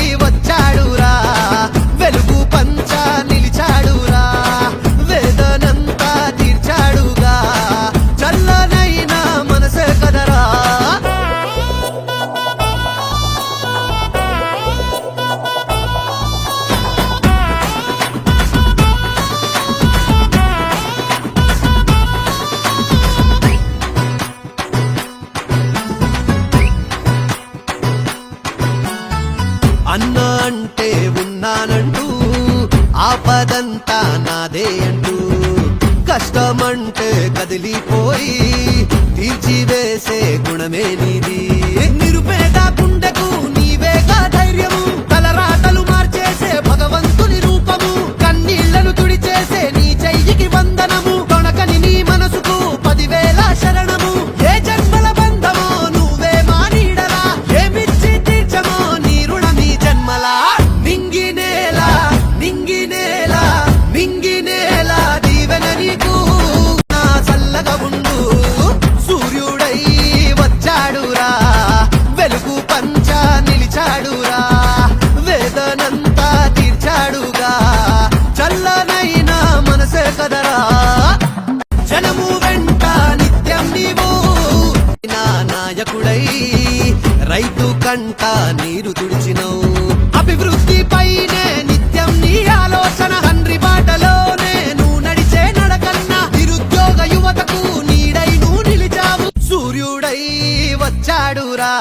వచ్చాడురా. వెలుగు అంటే ఉన్నానంటూ ఆపదంతా నాదే అంటూ కష్టమంటే కదిలిపోయి తీర్చివేసే గుణమే నీది. రైతు కంట నీరు తుడిచినవు. అభివృద్ధి పైనే నిత్యం నీ ఆలోచన హండ్రి బాటలో నేను నడిచే నడకన్న నిరుద్యోగ యువతకు నీడై నిలిచావు. సూర్యుడై వచ్చాడురా.